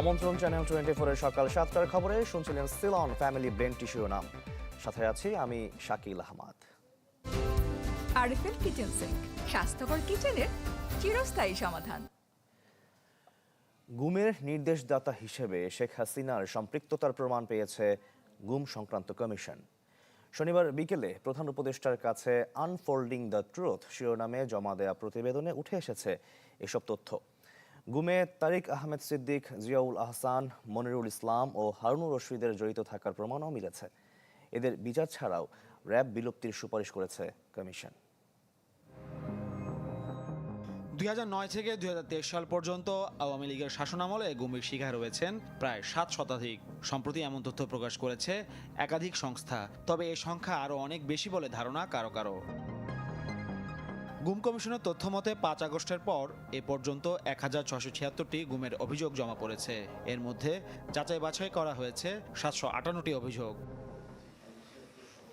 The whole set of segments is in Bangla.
আমন্ত্রণ চ্যানেল টোয়েন্টি ফোরের সকাল সাতটার খবরে শুনছিলেন সিলন ফ্যামিলি ব্রেন টিস্যু নাম। সাথে আছি আমি Shakil Ahmed. RFL kitchen sink স্বাস্থ্যকর কিচেনের চিরস্থায়ী সমাধান। গুমের নির্দেশদাতা হিসেবে শেখ হাসিনার সম্পৃক্ততার প্রমাণ পেয়েছে গুম সংক্রান্ত কমিশন। শনিবার বিকেলে প্রধান উপদেষ্টার কাছে আনফোল্ডিং দ্য ট্রুথ শিরোনামে জমা দেয়া প্রতিবেদনে উঠে এসেছে এসব তথ্য। গুমে তারিক আহমেদ সিদ্দিক, জিয়াউল আহসান, মনিরুল ইসলাম ও হারুনুর রশিদের জড়িত থাকার প্রমাণও মিলেছে। এদের বিচার ছাড়াও র্যাব বিলুপ্তির সুপারিশ করেছে কমিশন। দুই হাজার নয় থেকে দুই হাজার তেইশ সাল পর্যন্ত আওয়ামী লীগের শাসনামলে গুমের শিকার হয়েছেন প্রায় সাত শতাধিক। সম্প্রতি এমন তথ্য প্রকাশ করেছে একাধিক সংস্থা। তবে এই সংখ্যা আরও অনেক বেশি বলে ধারণা কারও কারও। গুম কমিশনের তথ্য মতে, পাঁচ আগস্টের পর এ পর্যন্ত এক হাজার ছশো ছিয়াত্তরটি গুমের অভিযোগ জমা পড়েছে। এর মধ্যে যাচাই বাছাই করা হয়েছে সাতশো আটান্নটি অভিযোগ।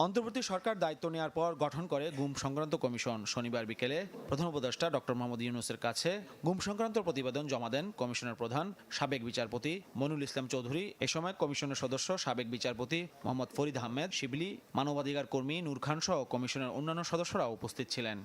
অন্তর্বর্তী সরকার দায়িত্ব নেওয়ার পর গঠন করে গুম সংক্রান্ত কমিশন। শনিবার বিকেলে প্রধান উপদেষ্টা ডক্টর মোহাম্মদ ইউনুসের কাছে গুম সংক্রান্ত প্রতিবেদন জমা দেন কমিশনের প্রধান, সাবেক বিচারপতি মনুল ইসলাম চৌধুরী। এ সময় কমিশনের সদস্য, সাবেক বিচারপতি মোহাম্মদ ফরিদ আহমেদ, শিবলি, মানবাধিকার কর্মী নূর খান সহ কমিশনের অন্যান্য সদস্যরা উপস্থিত ছিলেন।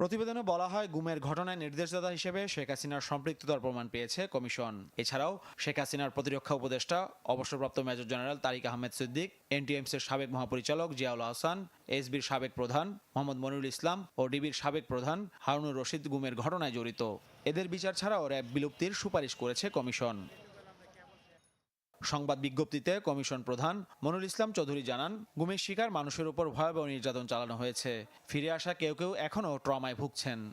প্রতিবেদনে বলা হয়, গুমের ঘটনায় নির্দেশদাতা হিসেবে শেখ হাসিনার সম্পৃক্ততার প্রমাণ পেয়েছে কমিশন। এছাড়াও, শেখ হাসিনার প্রতিরক্ষা উপদেষ্টা, অবসরপ্রাপ্ত মেজর জেনারেল তারিক আহমেদ সিদ্দিক, এনটিএমসির সাবেক মহাপরিচালক জিয়াউল আহসান এসবির সাবেক প্রধান মোহাম্মদ মনিরুল ইসলাম ও ডিবির সাবেক প্রধান হারুনুর রশিদ গুমের ঘটনায় জড়িত। এদের বিচার ছাড়াও র্যাব বিলুপ্তির সুপারিশ করেছে কমিশন। সংবাদ বিজ্ঞপ্তিতে কমিশন প্রধান মনুল ইসলাম চৌধুরী জানান, গুমের শিকার মানুষের উপর ভয়াবহ নির্যাতন চালানো হয়েছে। ফিরে আসা কেউ কেউ এখনও ট্রমায় ভুগছেন।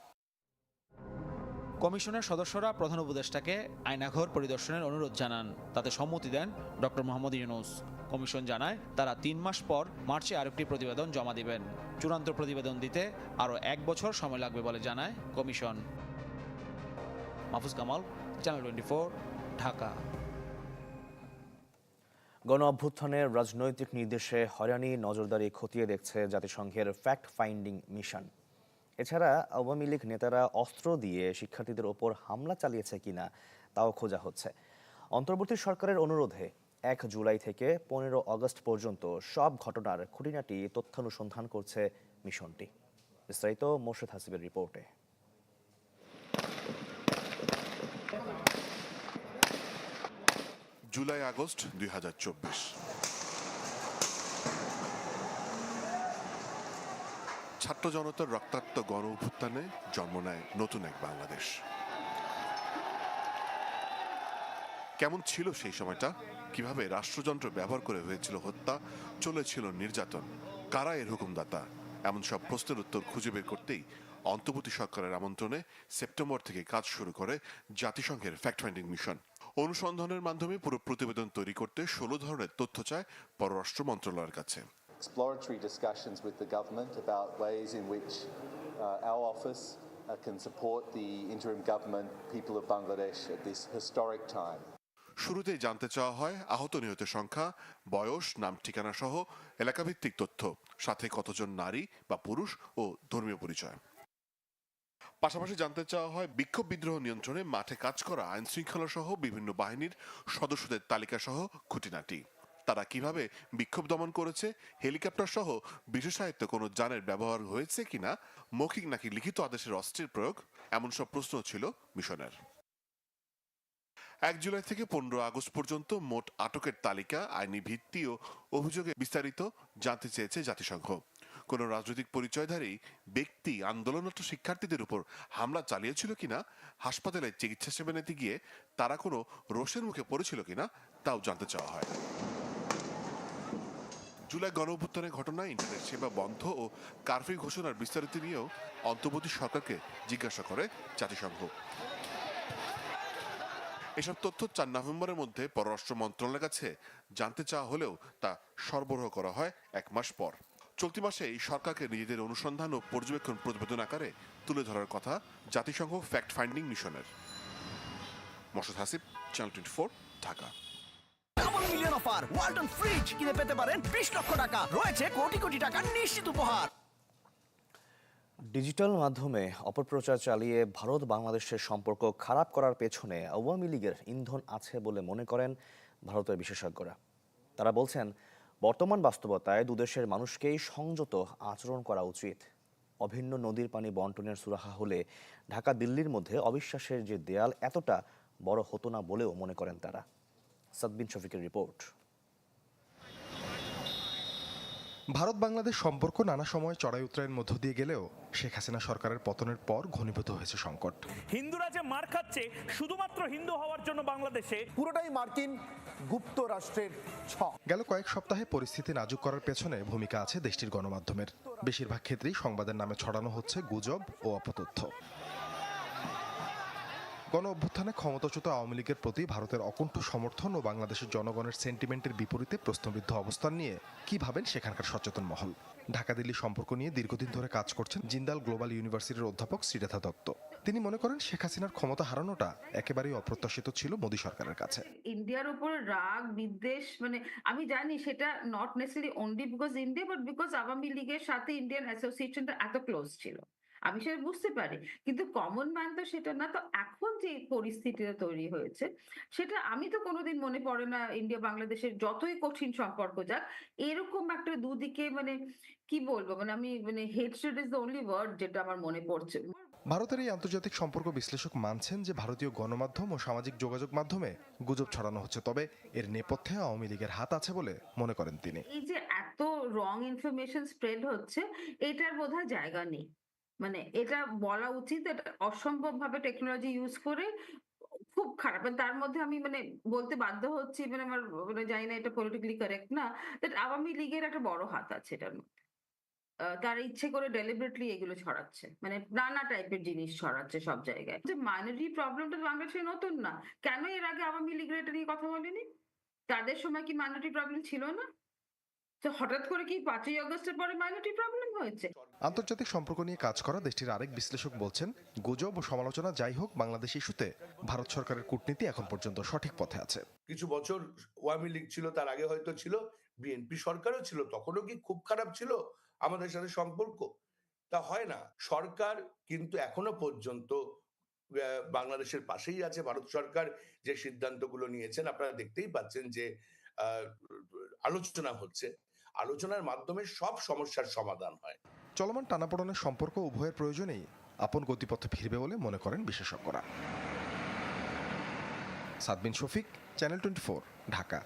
কমিশনের সদস্যরা প্রধান উপদেষ্টাকে আয়নাঘর পরিদর্শনের অনুরোধ জানান। তাতে সম্মতি দেন ডক্টর মোহাম্মদ ইউনুস। কমিশন জানায়, তারা তিন মাস পর মার্চে আরেকটি প্রতিবেদন জমা দিবেন। চূড়ান্ত প্রতিবেদন দিতে আরও এক বছর সময় লাগবে বলে জানায় commission. Mahfuz Kamal, channel twenty Dhaka. গণ অভ্যুত্থানের রাজনৈতিক নির্দেশে হয়রানি নজরদারি খতিয়ে দেখছে জাতিসংঘের ফ্যাক্ট ফাইন্ডিং মিশন। এছাড়া আওয়ামী লীগ নেতারা অস্ত্র দিয়ে শিক্ষার্থীদের ওপর হামলা চালিয়েছে কিনা তাও খোঁজা হচ্ছে। অন্তর্বর্তী সরকারের অনুরোধে এক জুলাই থেকে পনেরো আগস্ট পর্যন্ত সব ঘটনার খুঁটিনাটি তথ্যানুসন্ধান করছে মিশনটি। বিস্তারিত মোর্শেদ হাসিবের রিপোর্টে। জুলাই, আগস্ট দুই হাজার চব্বিশ। ছাত্র জনতার রক্তাক্ত গণ অভ্যুত্থানে জন্ম নেয় নতুন এক বাংলাদেশ। কেমন ছিল সেই সময়টা? কীভাবে রাষ্ট্রযন্ত্র ব্যবহার করে হয়েছিল হত্যা? চলেছিল নির্যাতন। কারা এর হুকুমদাতা? এমন সব প্রশ্নের উত্তর খুঁজে বের করতেই অন্তর্বর্তী সরকারের আমন্ত্রণে সেপ্টেম্বর থেকে কাজ শুরু করে জাতিসংঘের ফ্যাক্ট ফাইন্ডিং মিশন অনুসন্ধানের মাধ্যমে পুরো প্রতিবেদন তৈরি করতে ষোলো ধরনের তথ্য চায় পররাষ্ট্র মন্ত্রণালয়ের কাছে exploratory discussions with the government about ways in which uh, our office uh, can support the interim government, people of Bangladesh at this historic time. শুরুতেই জানতে চাওয়া হয় আহত নিহতের সংখ্যা বয়স নাম ঠিকানা সহ এলাকাভিত্তিক তথ্য সাথে কতজন নারী বা পুরুষ ও ধর্মীয় পরিচয় পাশাপাশি জানতে চাওয়া হয়, বিক্ষোভ বিদ্রোহ নিয়ন্ত্রণে মাঠে কাজ করা আইন শৃঙ্খলা সহ বিভিন্ন বাহিনীর সদস্যদের তালিকা সহ খুঁটিনাটি। তারা কীভাবে বিক্ষোভ দমন করেছে, হেলিকপ্টার সহ বিশেষায়িত কোনো যানের ব্যবহার হয়েছে কিনা, মৌখিক নাকি লিখিত আদেশের অস্ত্রের প্রয়োগ, এমন সব প্রশ্ন ছিল মিশনের। এক জুলাই থেকে পনেরো আগস্ট পর্যন্ত মোট আটকের তালিকা, আইনি ভিত্তি ও অভিযোগে বিস্তারিত জানতে চেয়েছে জাতিসংঘ। কোনো রাজনৈতিক পরিচয়ধারী, ব্যক্তি, আন্দোলনরত শিক্ষার্থীদের উপর হামলা চালিয়েছিল কিনা, হাসপাতালে চিকিৎসা সেবা নিতে গিয়ে তারা কোনো রোষের মুখে পড়েছিল কিনা, তাও জানতে চাওয়া হয়। জুলাই গণ অভ্যুত্থানের ঘটনায় ইন্টারনেট সেবা বন্ধ ও কারফিউ ঘোষণার বিস্তারিত নিয়েও অন্তর্বর্তী সরকারকে জিজ্ঞাসা করে জাতিসংঘ। এসব তথ্য চার নভেম্বরের মধ্যে পররাষ্ট্র মন্ত্রণালয়ের কাছে জানতে চাওয়া হলেও তা সরবরাহ করা হয় এক মাস পর। চলতি মাসে এই সরকারকে নিজেদের অনুসন্ধান ও পর্যবেক্ষণ প্রতিবেদন আকারে তুলে ধরার কথা জাতিসংঘ ফ্যাক্ট ফাইন্ডিং মিশনের। মশদ Hasib channel twenty four Dhaka million offer Walton fridge কিনে পেতে পারেন বিশ লক্ষ টাকা। রয়েছে কোটি কোটি টাকার নিশ্চিত উপহার। ডিজিটাল মাধ্যমে অপপ্রচার চালিয়ে ভারত বাংলাদেশের সম্পর্ক খারাপ করার পেছনে আওয়ামী লীগের ইন্ধন আছে বলে মনে করেন ভারতের বিশেষজ্ঞরা। তারা বলছেন বর্তমান বাস্তবতায় দুদেশের মানুষকেই সংযত আচরণ করা উচিত। অভিন্ন নদীর পানি বন্টনের সুরাহা হলে ঢাকা দিল্লির মধ্যে অবিশ্বাসের যে দেয়াল এতটা বড় হতো না বলেও মনে করেন তারা। সাদবিন শফিকের রিপোর্ট। ভারত বাংলাদেশ সম্পর্ক নানা সময় চড়াই উত্তরায়ের মধ্য দিয়ে গেলেও শেখ হাসিনা সরকারের পতনের পর ঘনীভূত হয়েছে সংকট। হিন্দুরা যে মার খাচ্ছে শুধুমাত্র হিন্দু হওয়ার জন্য বাংলাদেশে পুরোটাই মার্কিন গুপ্ত রাষ্ট্রের গেল কয়েক সপ্তাহে পরিস্থিতি নাজুক করার পেছনে ভূমিকা আছে দেশটির গণমাধ্যমের। বেশিরভাগ ক্ষেত্রেই সংবাদের নামে ছড়ানো হচ্ছে গুজব ও অপতথ্য। গণ অভ্যুত্থানে ক্ষমতাচ্যুত আওয়ামী লীগের প্রতি ভারতের অকুণ্ঠ সমর্থন ও বাংলাদেশের জনগণের সেন্টিমেন্টের বিপরীতে প্রশ্নবিদ্ধ অবস্থান নিয়ে কি ভাবেন সেখানকার সচেতন মহল? ঢাকা দিল্লি সম্পর্ক নিয়ে দীর্ঘদিন ধরে কাজ করছেন জিন্দাল গ্লোবাল ইউনিভার্সিটির অধ্যাপক শ্রীরেখা দত্ত। তিনি মনে করেন শেখ হাসিনার ক্ষমতা হারানোটা একেবারেই অপ্রত্যাশিত ছিল মোদী সরকারের কাছে। ইন্ডিয়ার উপর রাগ, বিদ্বেষ মানে আমি জানি সেটা not necessary only because India but because Awami লীগের সাথে ইন্ডিয়ান অ্যাসোসিয়েশনটা এত ক্লোজ ছিল। আমি সেটা বুঝতে পারি। কিন্তু কমন ম্যান তো সেটা না। তো এখন যে পরিস্থিতিটা তৈরি হয়েছে সেটা আমি তো কোনোদিন মনে পড়ে না ইন্ডিয়া বাংলাদেশের যতই কঠিন সম্পর্ক যাক এরকম একটা দুদিকে মানে কি বলব? মানে আমি মানে hatred is the only word যেটা আমার মনে পড়ছে। ভারতের এই আন্তর্জাতিক সম্পর্ক বিশ্লেষক মানছেন যে ভারতীয় গণমাধ্যম ও সামাজিক যোগাযোগ মাধ্যমে গুজব ছড়ানো হচ্ছে তবে এর নেপথ্যে আওয়ামী লীগের হাত আছে বলে মনে করেন তিনি। এই যে এত রং ইনফরমেশন স্প্রেড হচ্ছে এটার বোধহয় জায়গা নেই। মানে এটা বলা উচিত এটা অসম্ভব ভাবে টেকনোলজি ইউজ করে খুব খারাপ। আর তার মধ্যে আমি মানে বলতে বাধ্য হচ্ছি মানে আমার মানে জানি না এটা পলিটিক্যালি কারেক্ট না দ্যাট আওয়ামী লীগের একটা বড় হাত আছে এটার মধ্যে। তারা ইচ্ছে করে ডেলিবারেটলি এগুলো ছড়াচ্ছে। মানে নানা টাইপের জিনিস ছড়াচ্ছে সব জায়গায়। যে মাইনরিটি প্রবলেমটা বাংলাদেশে নতুন না। কেন এর আগে আওয়ামী লীগের এটা নিয়ে কথা বলেনি? তাদের সময় কি মাইনরিটি প্রবলেম ছিল না? তো হঠাৎ করে কি পাঁচই আগস্টের পরে মাইনরিটি প্রবলেম হয়েছে? আন্তর্জাতিক সম্পর্ক নিয়ে কাজ করা দেশটির আরেক বিশ্লেষক বলছেন গুজব ও সমালোচনা যাই হোক বাংলাদেশ ইস্যুতে ভারত সরকারের কূটনীতি এখন পর্যন্ত সঠিক পথে আছে। কিছু বছর আওয়ামী লীগ ছিল তার আগে হয়তো ছিল বিএনপি সরকারও ছিল তখনও কি খুব খারাপ ছিল আমাদের সাথে সম্পর্ক? তা হয় না। সরকার কিন্তু এখনও পর্যন্ত আহ, বাংলাদেশের পাশেই আছে। ভারত সরকার যে সিদ্ধান্তগুলো নিয়েছেন আপনারা দেখতেই পাচ্ছেন যে আহ, আলোচনা হচ্ছে। আলোচনার মাধ্যমে সব সমস্যার সমাধান হয়। চলমান টানাপোড়েনের সম্পর্ক উভয়ের প্রয়োজনেই আপন গতিপথে ফিরবে বলে মনে করেন বিশেষজ্ঞরা। Sadbin Shafiq channel twenty four Dhaka.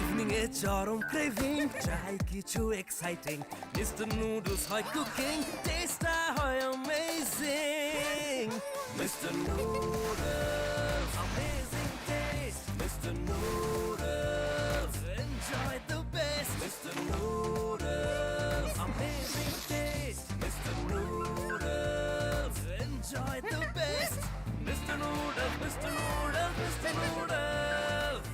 Evening এ চরম ক্রেভিং চাই কিছু এক্সাইটিং মিস্টার নুডলস হয় কুকিং টেস্টটা হয় amazing mister noodles amazing taste mister noodles mister noodles amazing taste mister noodles enjoy the best mister noodles mister noodles mister noodles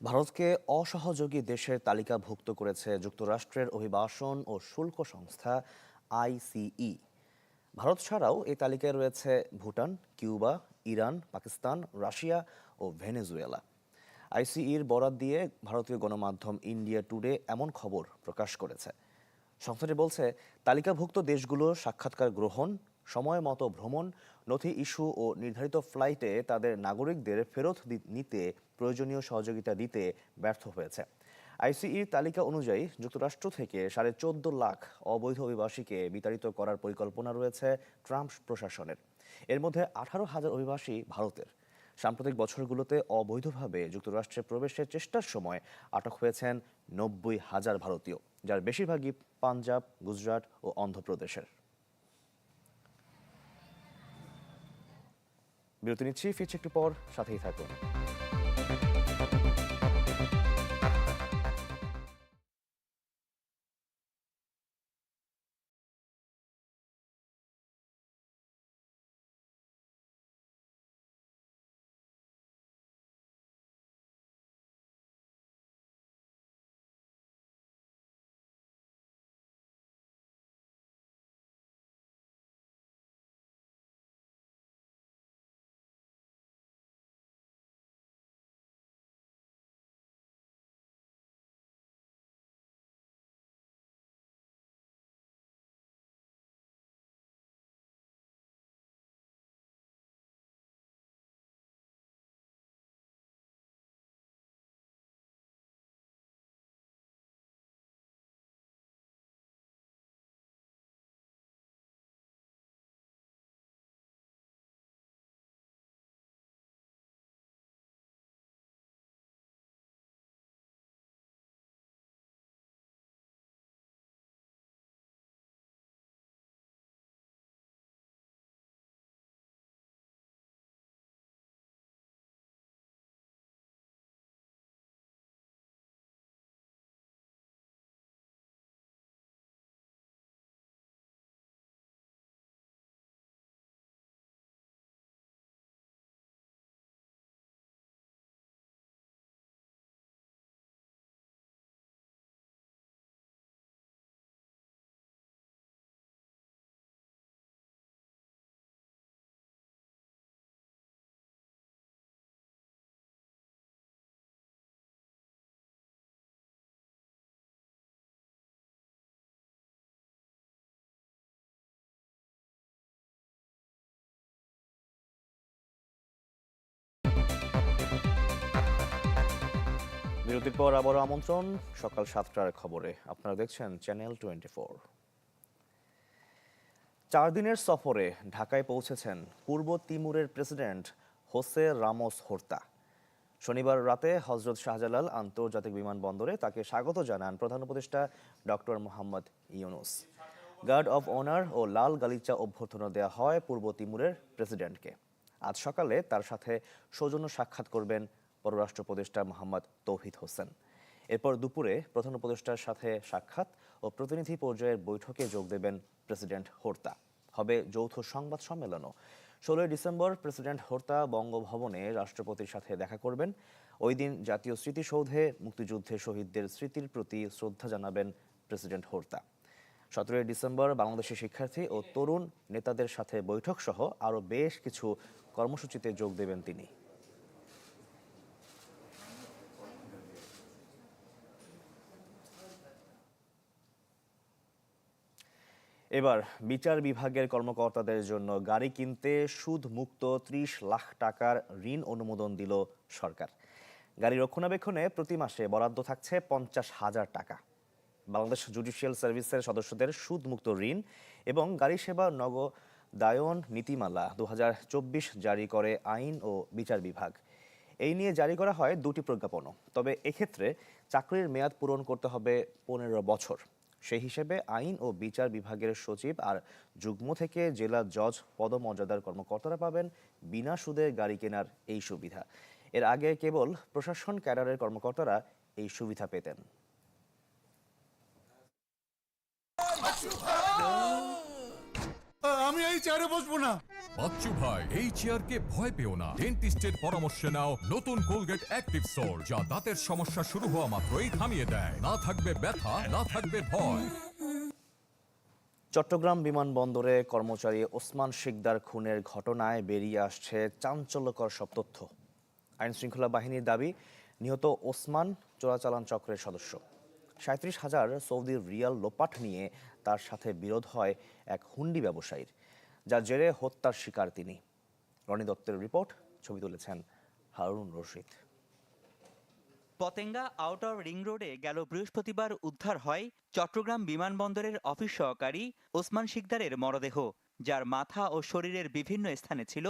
ভারতকে অসহযোগী দেশের তালিকাভুক্ত করেছে যুক্তরাষ্ট্রের অভিবাসন ও শুল্ক সংস্থা আইসিই। ভারত ছাড়াও এই তালিকায় রয়েছে Bhutan Cuba Iran Pakistan Russia ও ভেনেজুয়েলা। আইসিইর বরাত দিয়ে ভারতীয় গণমাধ্যম ইন্ডিয়া টুডে এমন খবর প্রকাশ করেছে। সংস্থাটি বলছে, তালিকাভুক্ত দেশগুলো সাক্ষাৎকার গ্রহণ, সময় মতো ভ্রমণ, নথি ইস্যু ও নির্ধারিত ফ্লাইটে তাদের নাগরিকদের ফেরত নিতে প্রয়োজনীয় সহযোগিতা দিতে ব্যর্থ হয়েছে। আইসিইর তালিকা অনুযায়ী যুক্তরাষ্ট্র থেকে সাড়ে চোদ্দ লাখ অবৈধ অভিবাসীকে বিতাড়িত করার পরিকল্পনা রয়েছে ট্রাম্প প্রশাসনের। এর মধ্যে আঠারো হাজার অভিবাসী ভারতের। সাম্প্রতিক বছরগুলোতে অবৈধভাবে যুক্তরাষ্ট্রে প্রবেশের চেষ্টার সময় আটক হয়েছেন নব্বই হাজার ভারতীয়, যার বেশিরভাগই পাঞ্জাব, গুজরাট ও অন্ধ্রপ্রদেশের। বিরতি নিচ্ছি, ফিরছি একটু পর, সাথেই থাকুন। বিরতির পর আবারও আমন্ত্রণ, সকাল সাতটার খবরে। আপনারা দেখছেন চ্যানেল টোয়েন্টি ফোর চার দিনের সফরে ঢাকায় পৌঁছেছেন পূর্ব তিমুরের প্রেসিডেন্ট হোসে রামোস হোর্তা। শনিবার রাতে হজরত শাহজালাল আন্তর্জাতিক বিমানবন্দরে তাকে স্বাগত জানান প্রধান উপদেষ্টা doctor Mohammad Yunus. Guard of honour ও লাল গালিচা অভ্যর্থনা দেওয়া হয় পূর্ব তিমুরের প্রেসিডেন্টকে। আজ সকালে তার সাথে সৌজন্য সাক্ষাৎ করবেন পররাষ্ট্র উপদেষ্টা মোহাম্মদ তৌহিদ হোসেন। এরপর দুপুরে প্রধান উপদেষ্টার সাথে সাক্ষাৎ ও প্রতিনিধি পর্যায়ের বৈঠকে যোগ দেবেন প্রেসিডেন্ট হোর্তা। হবে যৌথ সংবাদ সম্মেলনও। ষোলোই ডিসেম্বর প্রেসিডেন্ট হোর্তা বঙ্গভবনে রাষ্ট্রপতির সাথে দেখা করবেন। ওই দিন জাতীয় স্মৃতিসৌধে মুক্তিযুদ্ধে শহীদদের স্মৃতির প্রতি শ্রদ্ধা জানাবেন প্রেসিডেন্ট হোর্তা। সতেরোই ডিসেম্বর বাংলাদেশের শিক্ষার্থী ও তরুণ নেতাদের সাথে বৈঠক সহ আরও বেশ কিছু কর্মসূচিতে যোগ দেবেন তিনি। এবার বিচার বিভাগের কর্মকর্তাদের জন্য গাড়ি কিনতে সুদ মুক্ত ত্রিশ লাখ টাকার ঋণ অনুমোদন দিল সরকার। গাড়ি রক্ষণাবেক্ষণে প্রতি মাসে বরাদ্দ থাকছে পঞ্চাশ হাজার টাকা। বাংলাদেশ জুডিশিয়াল সার্ভিসের সদস্যদের সুদমুক্ত ঋণ এবং গাড়ি সেবা নগদায়ন নীতিমালা দু হাজার চব্বিশ জারি করে আইন ও বিচার বিভাগ। এই নিয়ে জারি করা হয় দুটি প্রজ্ঞাপনও। তবে এক্ষেত্রে চাকরির মেয়াদ পূরণ করতে হবে পনেরো বছর। সেই হিসেবে আইন ও বিচার বিভাগের সচিব আর যুগ্ম থেকে জেলা জজ পদমর্যাদার কর্মকর্তারা পাবেন বিনা সুদে গাড়ি কেনার এই সুবিধা। এর আগে কেবল প্রশাসন ক্যাডারের কর্মকর্তারা এই সুবিধা পেতেন। আমি এই চেয়ারে বসবো না। চট্টগ্রাম বিমানবন্দরে কর্মচারী ওসমান শিকদার খুনের ঘটনায় বেরিয়ে আসছে চাঞ্চল্যকর সব তথ্য। আইন শৃঙ্খলা বাহিনীর দাবি, নিহত ওসমান চোরাচালান চক্রের সদস্য। সাঁত্রিশ হাজার সৌদির রিয়াল লোপাট নিয়ে তার সাথে বিরোধ হয় এক হুন্ডি ব্যবসায়ীর। যার জেরে হত্যার শিকার তিনি। রনি দত্তের রিপোর্ট, ছবি তুলেছেন হারুন রশিদ। পতেঙ্গা আউটার রিং রোডে গেল বৃহস্পতিবার উদ্ধার হয় চট্টগ্রাম বিমানবন্দরের অফিস সহকারী ওসমান শিকদারের মরদেহ, যার মাথা ও শরীরের বিভিন্ন স্থানে ছিল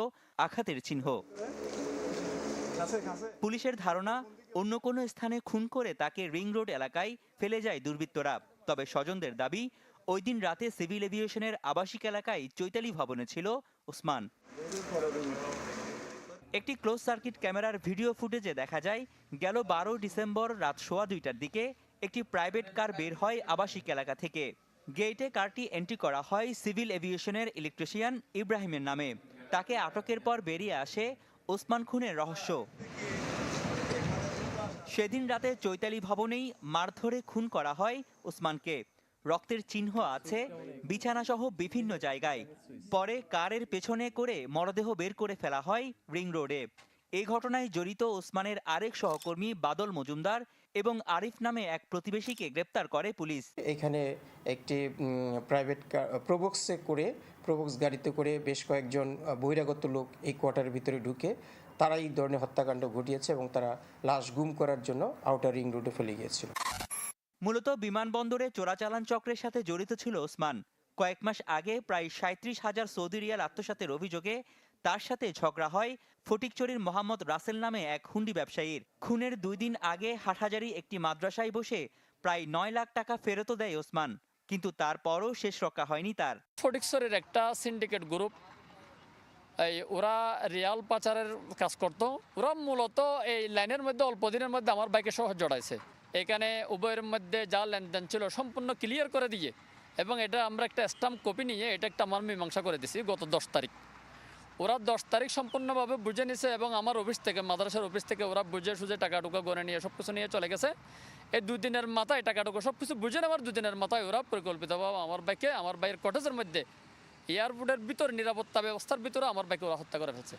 আঘাতের চিহ্ন। পুলিশের ধারণা, অন্য কোনো স্থানে খুন করে তাকে রিং রোড এলাকায় ফেলে যায় দুর্বৃত্তরা, তবে স্বজনদের দাবি ওই দিন রাতে সিভিল এভিয়েশনের আবাসিক এলাকায় চৈতালি ভবনে ছিল ওসমান। একটি ক্লোজ সার্কিট ক্যামেরার ভিডিও ফুটেজে দেখা যায়, গেল বারো ডিসেম্বর রাত সোয়া দুইটার দিকে একটি প্রাইভেট কার বের হয় আবাসিক এলাকা থেকে। গেটে কারটি এন্ট্রি করা হয় সিভিল এভিয়েশনের ইলেকট্রিশিয়ান ইব্রাহিমের নামে। তাকে আটকের পর বেরিয়ে আসে ওসমান খুনের রহস্য। সেদিন রাতে চৈতালি ভবনেই মারধরে খুন করা হয় ওসমানকে। রক্তের চিহ্ন আছে, বিছানাসহ বিভিন্ন জায়গায়। পরে কারের পেছনে করে মরদেহ বের করে ফেলা হয় রিং রোডে। এই ঘটনায় জড়িত ওসমানের আরেক সহকর্মী বাদল মজুমদার এবং আরিফ নামে এক প্রতিবেশীকে গ্রেপ্তার করে পুলিশ। এখানে একটি প্রাইভেট প্রবক্সে করে প্রবক্স গাড়িতে করে বেশ কয়েকজন বহিরাগত লোক এই কোয়ার্টারের ভিতরে ঢুকে তারা এই ধরনের হত্যাকাণ্ড ঘটিয়েছে এবং তারা লাশ গুম করার জন্য আউটার রিং রোডে ফেলে গিয়েছিল। মূলত বিমানবন্দরে চোরাচালান চক্রের সাথে জড়িত ছিল ওসমান। কয়েক মাস আগে প্রায় সাঁত্রিশ হাজার সৌদি রিয়াল আত্মসাতের অভিযোগে তার সাথে ঝগড়া হয় ফটিকচুরির মোহাম্মদ রাসেল নামে এক হুন্ডি ব্যবসায়ীর। খুনের দুই দিন আগে হাটহাজারি একটি মাদ্রাসায় বসে প্রায় নয় লাখ টাকা ফেরতও দেয় ওসমান, কিন্তু তারপরও শেষ রক্ষা হয়নি তার। ফটিকসরের একটা সিন্ডিকেট গ্রুপ এই ওরা রিয়াল পাচারের কাজ করতো। ওরা মূলত এই লাইনের মধ্যে, অল্প দিনের মধ্যে আমার বাইকে সহ জড়াইছে। এখানে উভয়ের মধ্যে যা লেনদেন ছিল সম্পূর্ণ ক্লিয়ার করে দিয়ে এবং এটা আমরা একটা স্টাম্প কপি নিয়ে এটা একটা আমার মীমাংসা করে দিছি গত দশ তারিখ। ওরা দশ তারিখ সম্পূর্ণভাবে বুঝে নিছে এবং আমার অফিস থেকে, মাদ্রাসার অফিস থেকে ওরা বুঝে সুঝে টাকা টুকা করে নিয়ে সব কিছু নিয়ে চলে গেছে। এই দুদিনের মাথায় টাকা টুকা সব কিছু বুঝে নেওয়ার দুদিনের মাথায় ওরা পরিকল্পিতভাবে আমার বাইকে আমার বাইয়ের কটেজের মধ্যে এয়ারপোর্টের ভিতর নিরাপত্তা ব্যবস্থার ভিতরে আমার বাইকে ওরা হত্যা করে ফেলছে।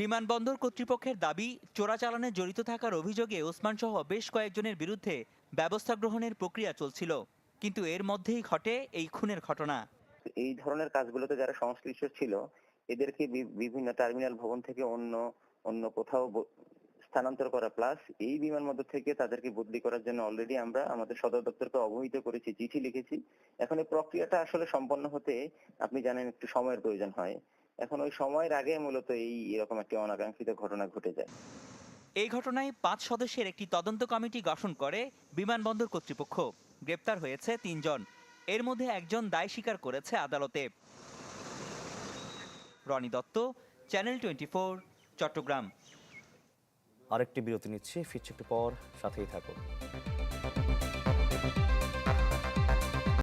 বিমানবন্দর কর্তৃপক্ষের দাবি, চোরাচালানে জড়িত থাকার অভিযোগে ওসমান সহ বেশ কয়েকজনের বিরুদ্ধে ব্যবস্থা গ্রহণের প্রক্রিয়া চলছিল। কিন্তু এর মধ্যেই ঘটে এই খুনের ঘটনা। এই ধরনের কাজগুলোতে যারা সংশ্লিষ্ট ছিল, এদেরকে বিভিন্ন টার্মিনাল ভবন থেকে অন্য অন্য কোথাও স্থানান্তর করা, প্লাস এই বিমানবন্দর থেকে তাদেরকে বদলি করার জন্য অলরেডি আমরা আমাদের সদর দপ্তরকে অবহিত করেছি, চিঠি লিখেছি। এখন এই প্রক্রিয়াটা আসলে সম্পন্ন হতে, আপনি জানেন একটু সময়ের প্রয়োজন হয়। এখন ওই সময়ের আগে মূলত এই এরকম একটি অনাকাঙ্ক্ষিত ঘটনা ঘটে যায়। এই ঘটনায় পাঁচ সদস্যের একটি তদন্ত কমিটি গঠন করে বিমানবন্দর কর্তৃপক্ষ। গ্রেপ্তার হয়েছে তিনজন। এর মধ্যে একজন দায় স্বীকার করেছে আদালতে। Roni Dutta channel twenty four Chattogram. আরেকটি বিরতি নিচ্ছে ফিরছি একটু পর সাথেই থাকুন।